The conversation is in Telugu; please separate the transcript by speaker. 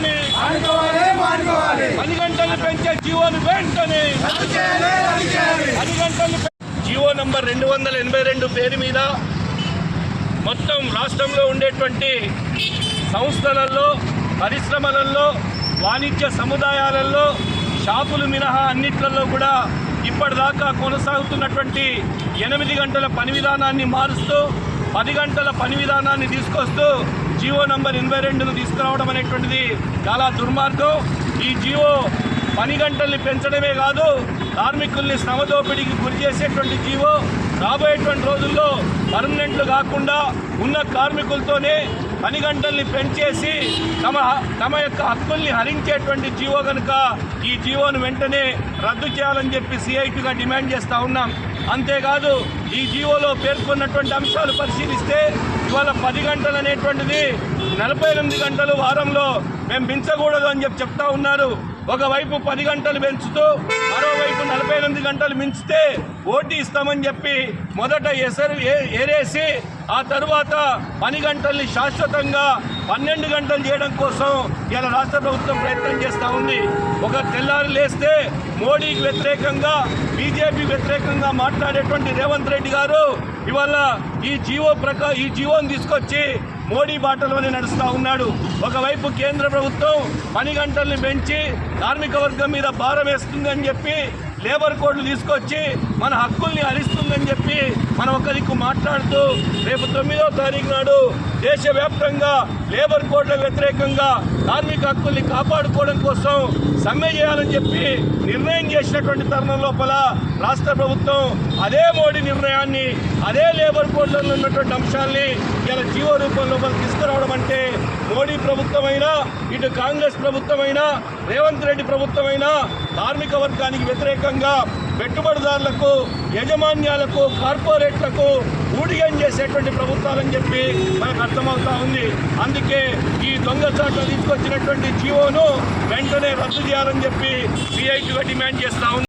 Speaker 1: వెంటనే గంటలు పెంచే జీవోను వెంటనే గంటలు జీవో నంబర్ రెండు వందల ఎనభై రెండు పేరు మీద మొత్తం రాష్ట్రంలో ఉండేటువంటి సంస్థలలో పరిశ్రమలలో వాణిజ్య సముదాయాలలో షాపులు మినహా అన్నిట్లలో కూడా ఇప్పటిదాకా కొనసాగుతున్నటువంటి ఎనిమిది గంటల పని విధానాన్ని మారుస్తూ పది గంటల పని విధానాన్ని తీసుకొస్తూ జీవో నంబర్ ఎనభై రెండును తీసుకురావడం అనేటువంటిది చాలా దుర్మార్గం. ఈ జీవో పని గంటల్ని పెంచడమే కాదు కార్మికుల్ని శ్రమదోపిడికి గురి చేసేటువంటి జీవో రాబోయేటువంటి రోజుల్లో పర్మనెంట్లు కాకుండా ఉన్న కార్మికులతోనే పని గంటల్ని పెంచేసి తమ తమ యొక్క హక్కుల్ని హరించేటువంటి జీవో కనుక ఈ జీవోను వెంటనే రద్దు చేయాలని చెప్పి సిఐటిగా డిమాండ్ చేస్తూ ఉన్నాం. అంతేకాదు ఈ జీవోలో పేర్కొన్నటువంటి అంశాలు పరిశీలిస్తే ఇవాళ పది గంటలు అనేటువంటిది నలభై ఎనిమిది గంటలు వారంలో మేము మించకూడదు అని చెప్పి చెప్తా ఉన్నారు. ఒకవైపు పది గంటలు పెంచుతూ మరోవైపు నలభై ఎనిమిది గంటలు మించితే ఓటీ ఇస్తామని చెప్పి మొదట ఎసరు ఏ- ఏరేసి ఆ తరువాత పని గంటల్ని శాశ్వతంగా పన్నెండు గంటలు చేయడం కోసం ఇలా రాష్ట్ర ప్రభుత్వం ప్రయత్నం చేస్తూ ఉంది. ఒక తెల్లారి లేస్తే మోడీకి వ్యతిరేకంగా బీజేపీ వ్యతిరేకంగా మాట్లాడేటువంటి రేవంత్ రెడ్డి గారు ఇవాళ ఈ జీవో ప్రకా ఈ జీవోని తీసుకొచ్చి మోడీ బాటలోనే నడుస్తూ ఉన్నాడు. ఒకవైపు కేంద్ర ప్రభుత్వం పని గంటల్ని పెంచి కార్మిక వర్గం మీద భారం వేస్తుందని చెప్పి లేబర్ కోడ్లు తీసుకొచ్చి మన హక్కుల్ని హరిస్తుందని చెప్పి మనం ఒక దిక్కు మాట్లాడుతూ రేపు తొమ్మిదో తారీఖు నాడు దేశవ్యాప్తంగా లేబర్ కోడ్ల వ్యతిరేకంగా కార్మిక హక్కుల్ని కాపాడుకోవడం కోసం సమ్మె చేయాలని చెప్పి నిర్ణయం చేసినటువంటి తరుణం లోపల రాష్ట్ర ప్రభుత్వం అదే మోడీ నిర్ణయాన్ని అదే లేబర్ కోడ్లలో ఉన్నటువంటి అంశాల్ని ఇలా జీవో రూపంలో మనం తీసుకురావడం అంటే మోడీ ప్రభుత్వమైనా ఇటు కాంగ్రెస్ ప్రభుత్వమైనా రేవంత్ రెడ్డి ప్రభుత్వమైనా కార్మిక వర్గానికి వ్యతిరేకంగా పెట్టుబడిదారులకు యజమాన్యాలకు కార్పొరేట్లకు ఊడిగం చేసేటువంటి ప్రభుత్వాలని చెప్పి మనకు అర్థమవుతా ఉంది. అందుకే ఈ దొంగచాట్లు తీసుకొచ్చినటువంటి జీవోను వెంటనే రద్దు చేయాలని చెప్పి సిఐటిగా డిమాండ్ చేస్తా ఉంది.